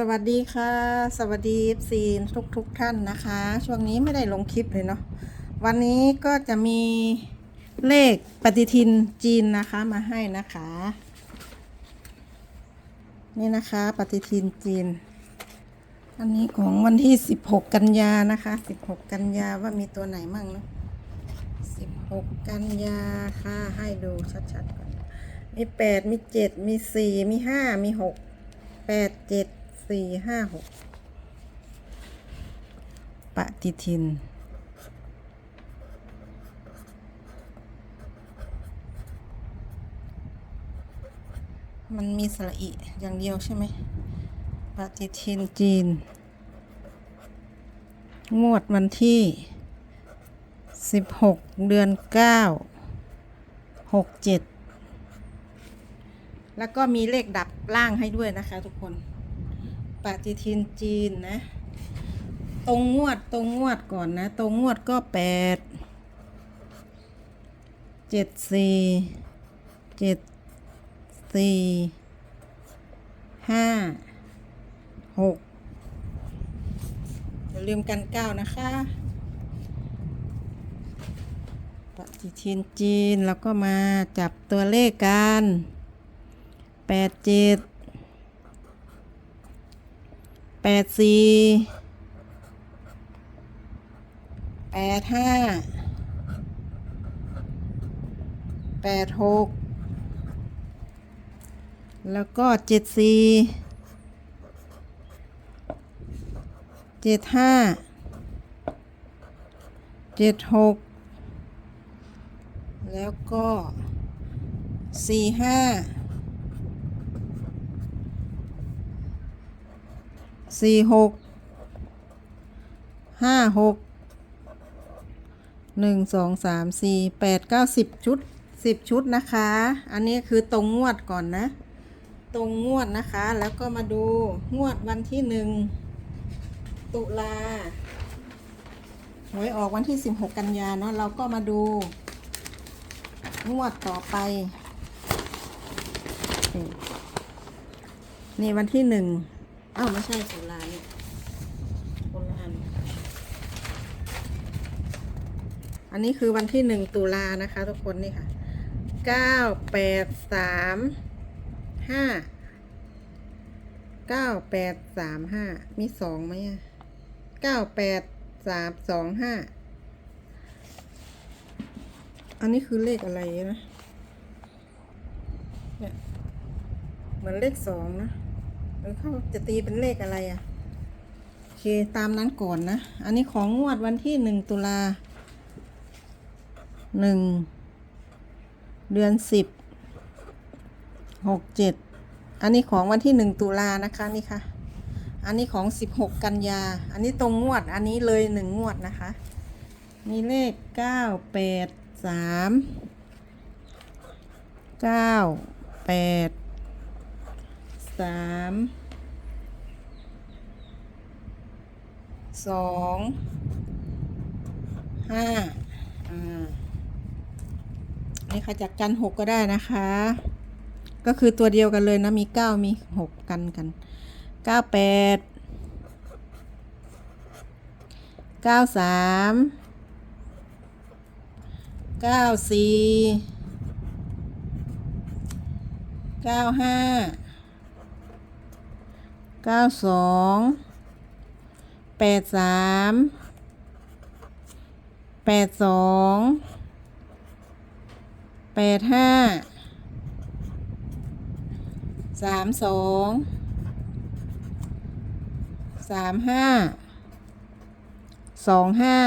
สวัสดีค่ะ สวัสดีซีนทุกทุกท่านนะคะ ช่วงนี้ไม่ได้ลงคลิปเลยเนาะวันนี้ก็จะมีเลขปฏิทินจีนนะคะมาให้นะคะ นี่นะคะ ปฏิทินจีน อันนี้ของวันที่ 16 กันยานะคะ 16 กันยาว่ามีตัวไหนมั่งเนาะ16 กันยาค่ะให้ดูชัดๆก่อนมี 8 มี 7 มี 4 มี 5 มี6แปดเจ็ด สี่ห้าหกปฏิทิน มันมีสระอิอย่างเดียวใช่ไหมปฏิทินจีน งวดวันที่สิบหกเดือนเก้าหกเจ็ดแล้วก็มีเลขดับล่างให้ด้วยนะคะทุกคน ปฏิทินจีนนะ ตรงงวดตรงงวดก่อนนะ ตรงงวดก็แปดเจ็ดสี่เจ็ดสี่ห้าหกอย่าลืมกันเก้านะคะปฏิทินจีนแล้วก็มาจับตัวเลขกันแปดเจ็ด แปดสี่แปดห้าแปดหกแล้วก็เจ็ดสี่เจ็ดห้าเจ็ดหกแล้วก็สี่ห้า สี่หกห้าหกหนึ่งสองสามสี่แปดเก้าสิบชุดสิบชุดนะคะ อันนี้คือตรงงวดก่อนนะ ตรงงวดนะคะ แล้วก็มาดูงวดวันที่หนึ่งตุลาหวยออกวันที่สิบหกกันยาเนาะ เราก็มาดู งวดต่อไป นี่นี่วันที่หนึ่ง อ้าวไม่ใช่ตุลาเนี่ยคนละอัน อันนี้คือวันที่หนึ่งตุลานะคะ ทุกคนนี่ค่ะเก้าแปดสามห้าเก้าแปดสามห้ามีสองไหมอะเก้าแปดสามสองห้าอันนี้คือเลขอะไรนะเนี่ยเหมือนเลขสองนะ รือเขาจะตีเป็นเลขอะไรอะโอเคตามนั้นก่อนนะ อันนี้ของงวดวันที่หนึ่งตุลาหนึ่งเดือนสิบหกเจ็ดอันนี้ของวันที่หนึ่งตุลานะคะนี่ค่ะ อันนี้ของสิบหกกันยา อันนี้ตรงงวด อันนี้เลยหนึ่งงวดนะคะ มีเลขเก้าแปดสามเก้าแปด สามสองห้าอ่านี่ค่ะจากกันหกก็ได้นะคะ ก็คือตัวเดียวกันเลยนะ มีเก้ามีหกกันกันเก้าแปดเก้าสามเก้าสี่เก้าห้า เก้าสองแปดสามแปดสองแปดห้าสามสองสามห้าสองห้า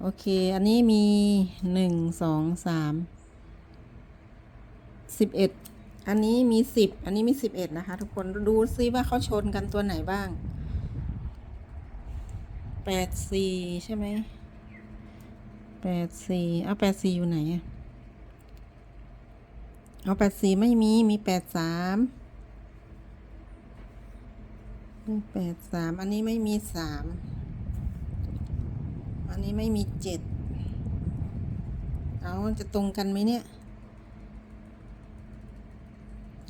โอเค อันนี้มีหนึ่งสองสามสิบเอ็ด อันนี้มีสิบ อันนี้มีสิบเอ็ดนะคะ ทุกคน ดูซิว่าเขาชนกันตัวไหนบ้างแปดสี่ใช่ไหมแปดสี่เอาแปดสี่อยู่ไหนอะเอาแปดสี่ไม่มี มีแปดสามมีแปดสาม อันนี้ไม่มีสาม อันนี้ไม่มีเจ็ด เอาจะตรงกันไหมเนี่ย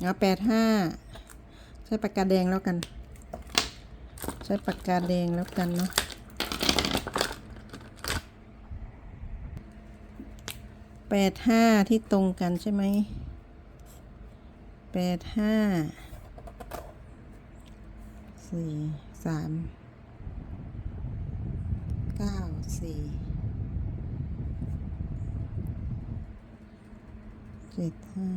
เอาแปดห้าใช้ปากกาแดงแล้วกัน ใช้ปากกาแดงแล้วกันเนาะแปดห้าที่ตรงกันใช่ไหมแปดห้าสี่สามเก้าสี่เจ็ดห้า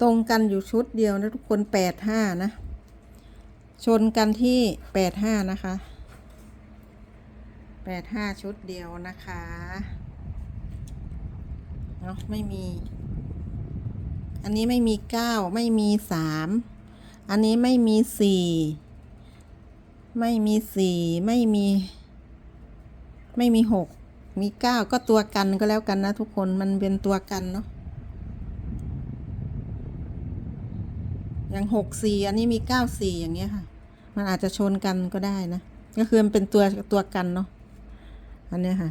ตรงกันอยู่ชุดเดียวนะทุกคนแปดห้านะ ชนกันที่แปดห้านะคะแปดห้าชุดเดียวนะคะเนาะไม่มี อันนี้ไม่มีเก้าไม่มีสามอันนี้ไม่มีสี่ไม่มีสี่ไม่มี ไม่มีหกมีเก้าก็ตัวกันก็แล้วกันนะทุกคนมันเป็นตัวกันเนาะ อย่างหกสี่อันนี้มีเก้าสี่อย่างเงี้ยค่ะ มันอาจจะชนกันก็ได้นะ ก็คือมันเป็นตัวตัวกันเนาะ อันเนี้ยค่ะ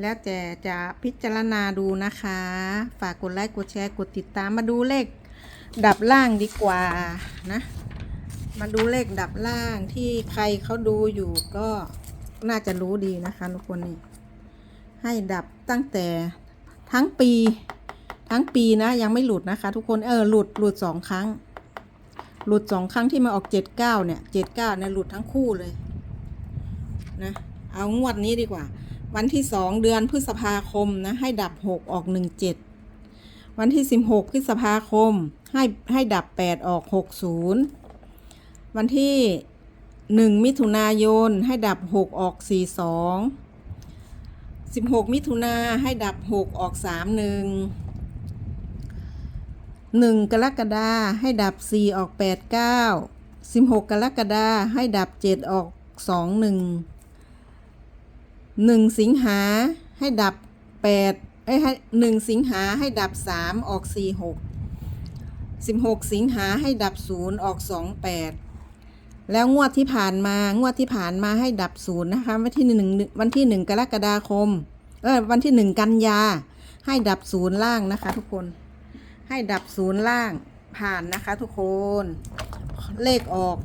แล้วแต่จะพิจารณาดูนะคะ ฝากกดไลค์กดแชร์กดติดตามมาดูเลขดับล่างดีกว่านะ มาดูเลขดับล่างที่ใครเขาดูอยู่ก็น่าจะรู้ดีนะคะทุกคนนี่ให้ดับตั้งแต่ทั้งปี ทั้งปีนะยังไม่หลุดนะคะ ทุกคนเออหลุดหลุดสองครั้ง หลุดสองครั้งที่มาออกเจ็ดเก้าเนี่ยเจ็ดเก้าเนี่ยหลุดทั้งคู่เลยนะเอางวดนี้ดีกว่า วันที่สองเดือนพฤษภาคมนะให้ดับหกออกหนึ่งเจ็ดวันที่สิบหกพฤษภาคมให้ให้ดับแปดออกหกศูนย์วันที่หนึ่งมิถุนายนให้ดับหกออกสี่สองสิบหกมิถุนาให้ดับหกออกสามหนึ่ง หนึ่งกรกฎาให้ดับสี่ออกแปดเก้าสิบหกกรกฎาให้ดับเจ็ดออกสองหนึ่งหนึ่งสิงหาให้ดับแปดเอ้ยให้หนึ่งสิงหาให้ดับสามออกสี่หกสิบหกสิงหาให้ดับศูนย์ออกสองแปดแล้วงวดที่ผ่านมางวดที่ผ่านมาให้ดับศูนย์นะคะ วันที่หนึ่งวันที่หนึ่งกรกฎาคม เออวันที่หนึ่งกันยาให้ดับศูนย์ล่างนะคะทุกคน ให้ดับศูนย์ล่างผ่านนะคะทุกคน เลขออก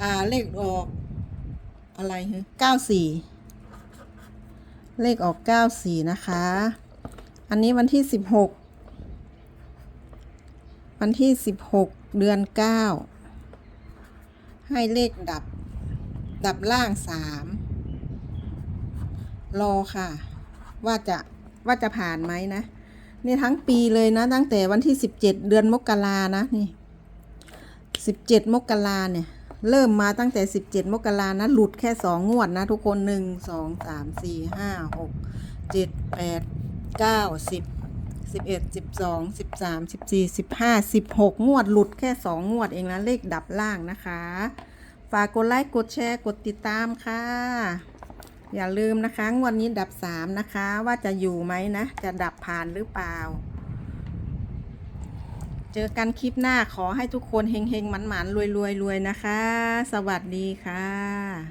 อ่า เลขออก อะไรฮะเก้าสี่ เลขออกเก้าสี่นะคะ อันนี้วันที่สิบหก วันที่สิบหกเดือนเก้า ให้เลขดับ ดับล่างสาม รอค่ะ ว่าจะ ว่าจะผ่านไหมนะ นี่ทั้งปีเลยนะ ตั้งแต่วันที่สิบเจ็ดเดือนมกรานะนี่สิบเจ็ดมกราเนี่ย เริ่มมาตั้งแต่สิบเจ็ดมกรานะ หลุดแค่สองงวดนะ ทุกคนหนึ่งสองสามสี่ห้าหกเจ็ดแปดเก้าสิบสิบเอ็ดสิบสองสิบสามสิบสี่สิบห้าสิบหกงวดหลุดแค่สองงวดเองนะเลขดับล่างนะคะ ฝากกดไลค์กดแชร์กดติดตามค่ะ อย่าลืมนะคะ งวดนี้ดับสามนะคะ ว่าจะอยู่ไหมนะ จะดับผ่านหรือเปล่า เจอกันคลิปหน้าขอให้ทุกคนเฮงเฮงหมันหมันรวยรวยรวยนะคะ สวัสดีค่ะ